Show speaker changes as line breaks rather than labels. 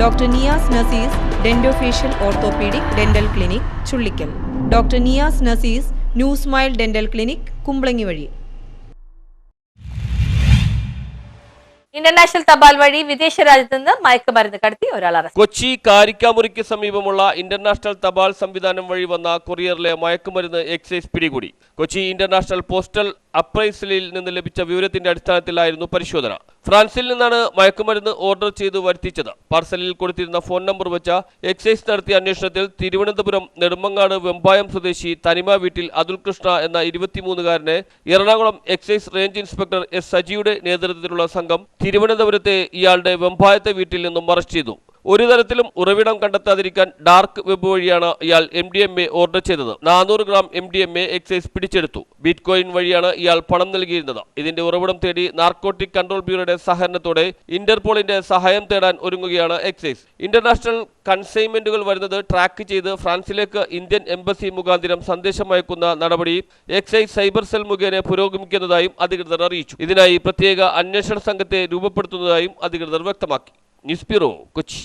Doctor Niyas Nasees dentofacial orthopedic dental clinic Chullickal. Doctor Niyas Nasees new smile dental clinic Kumbalangi വഴി.
International തപാൽ വഴി വിദേശ രാജ്യത്ത് നിന്ന് മയക്കുമരുന്ന് കടത്തി ഒരാൾ അറസ്റ്റ്.
കൊച്ചി കാരിക്കാമുറിക്ക് സമീപമുള്ള ഇന്റർനാഷണൽ തപാൽ സംവിധാനം വഴി വന്ന കൊറിയറിലെ മയക്കുമരുന്ന് എക്സൈസ് പിടികൂടി. കൊച്ചി ഇന്റർനാഷണൽ പോസ്റ്റൽ അപ്രൈസലിൽ നിന്ന് ലഭിച്ച വിവരത്തിന്റെ അടിസ്ഥാനത്തിലായിരുന്നു പരിശോധന. ഫ്രാൻസിൽ നിന്നാണ് മയക്കുമരുന്ന് ഓർഡർ ചെയ്ത് വരുത്തിച്ചത്. പാർസലിൽ കൊടുത്തിരുന്ന ഫോൺ നമ്പർ വെച്ച എക്സൈസ് നടത്തിയ അന്വേഷണത്തിൽ തിരുവനന്തപുരം നെടുമങ്ങാട് വെമ്പായം സ്വദേശി തനിമ വീട്ടിൽ അതുൽ കൃഷ്ണ എന്ന ഇരുപത്തിമൂന്നുകാരനെ Ernakulam excise range inspector S സജിയുടെ നേതൃത്വത്തിലുള്ള സംഘം തിരുവനന്തപുരത്തെ ഇയാളുടെ വെമ്പായത്തെ വീട്ടിൽ നിന്നും അറസ്റ്റ് ചെയ്തു. ഒരു തരത്തിലും ഉറവിടം കണ്ടെത്താതിരിക്കാൻ ഡാർക്ക് വെബ് വഴിയാണ് ഇയാൾ M D M A order ചെയ്തത്. നാനൂറ് gram M D M A excise പിടിച്ചെടുത്തു. ബിറ്റ് കോയിൻ വഴിയാണ് ഇയാൾ പണം നൽകിയിരുന്നത്. ഇതിന്റെ ഉറവിടം തേടി നാർക്കോട്ടിക് കൺട്രോൾ ബ്യൂറോയുടെ സഹകരണത്തോടെ ഇന്റർപോളിന്റെ സഹായം തേടാൻ ഒരുങ്ങുകയാണ് എക്സൈസ് ഇന്റർനാഷണൽ കൺസൈൻമെന്റുകൾ വരുന്നത് ട്രാക്ക് ചെയ്ത് ഫ്രാൻസിലേക്ക് ഇന്ത്യൻ എംബസി മുഖാന്തിരം സന്ദേശം അയക്കുന്ന നടപടി എക്സൈസ് സൈബർ സെൽ മുഖേന പുരോഗമിക്കുന്നതായും അധികൃതർ അറിയിച്ചു. ഇതിനായി പ്രത്യേക അന്വേഷണ സംഘത്തെ രൂപപ്പെടുത്തുന്നതായും അധികൃതർ വ്യക്തമാക്കി. News bureau Kochi